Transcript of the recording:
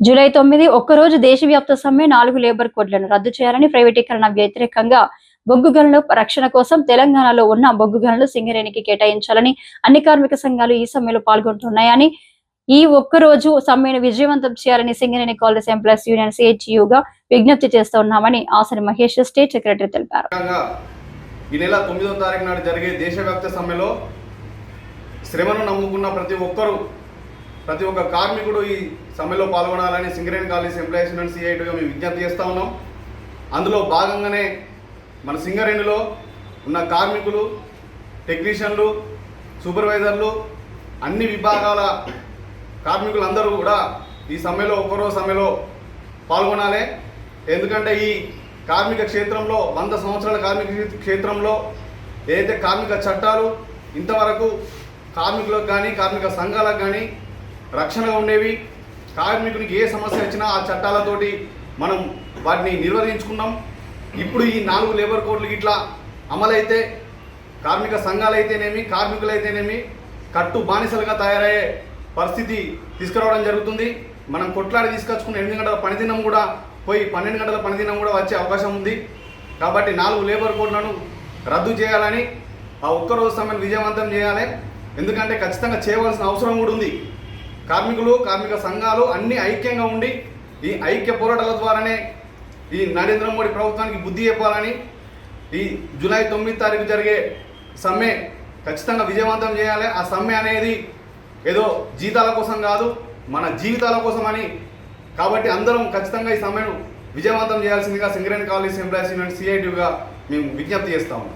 July తొమ్మిది ఒక్కరోజు దేశవ్యాప్త సమ్మె నాలుగు లేబర్ కోడ్లను రద్దు చేయాలని ప్రైవేటీకరణ వ్యతిరేకంగా బొగ్గు గనుల రక్షణ కోసం తెలంగాణలో ఉన్న బొగ్గు గనులు సింగరేణికి కేటాయించాలని అన్ని కార్మిక సంఘాలు ఈ సమ్మెలో పాల్గొంటున్నాయని ఈ ఒక్క రోజు సమ్మెను విజయవంతం చేయాలని సింగరేణి కాలేజ్ ఎంప్లాయీస్ యూనియన్ సిహెచ్యుగా విజ్ఞప్తి చేస్తున్నామని ఆసరి మహేష్ స్టేట్ సెక్రటరీ తెలిపారు. ఈ నెల తొమ్మిదవ తారీఖు నాడు జరిగే దేశవ్యాప్త సమ్మెలో శ్రమను నమ్ముకున్న ప్రతి ఒక్కరూ ప్రతి ఒక్క కార్మికుడు ఈ సమ్మెలో పాల్గొనాలని సింగరేణి కాలేజ్ ఎంప్లాయీస్ యూనియన్ సిఐటిగా మేము విజ్ఞప్తి చేస్తూ ఉన్నాం. అందులో భాగంగానే మన సింగరేణిలో ఉన్న కార్మికులు టెక్నీషియన్లు సూపర్వైజర్లు అన్ని విభాగాల కార్మికులందరూ కూడా ఈ సమ్మెలో ఒకరో సమ్మెలో పాల్గొనాలి. ఎందుకంటే ఈ కార్మిక క్షేత్రంలో వంద సంవత్సరాల కార్మిక క్షేత్రంలో ఏదైతే కార్మిక చట్టాలు ఇంతవరకు కార్మికులకు కానీ కార్మిక సంఘాలకు కానీ రక్షణగా ఉండేవి. కార్మికునికి ఏ సమస్య వచ్చినా ఆ చట్టాలతోటి మనం వాటిని నిర్వహించుకున్నాం ఇప్పుడు ఈ నాలుగు లేబర్ కోడ్లు ఇట్లా అమలైతే కార్మిక సంఘాలైతేనేమి కార్మికులైతేనేమి కట్టు బానిసలుగా తయారయ్యే పరిస్థితి తీసుకురావడం జరుగుతుంది. మనం కొట్లాడి తీసుకొచ్చుకున్న ఎనిమిది గంటల పనిదినం కూడా పోయి పన్నెండు గంటల పనిదినం కూడా వచ్చే అవకాశం ఉంది. కాబట్టి నాలుగు లేబర్ కోడ్లను రద్దు చేయాలని ఆ ఒక్కరోజు సమయం విజయవంతం చేయాలి. ఎందుకంటే ఖచ్చితంగా చేయవలసిన అవసరం కూడా ఉంది. కార్మికులు కార్మిక సంఘాలు అన్ని ఐక్యంగా ఉండి ఈ ఐక్య పోరాటాల ద్వారానే ఈ నరేంద్ర మోడీ ప్రభుత్వానికి బుద్ధి చెప్పాలని ఈ జూలై తొమ్మిది తారీఖు జరిగే సమ్మె ఖచ్చితంగా విజయవంతం చేయాలి. ఆ సమ్మె అనేది ఏదో జీతాల కోసం కాదు మన జీవితాల కోసమని కాబట్టి అందరం ఖచ్చితంగా ఈ సమ్మెను విజయవంతం చేయాల్సిందిగా సింగరేణి కాలేజ్ ఎంప్లాయీస్ యూనియన్ సిఐటిగా మేము విజ్ఞప్తి చేస్తాము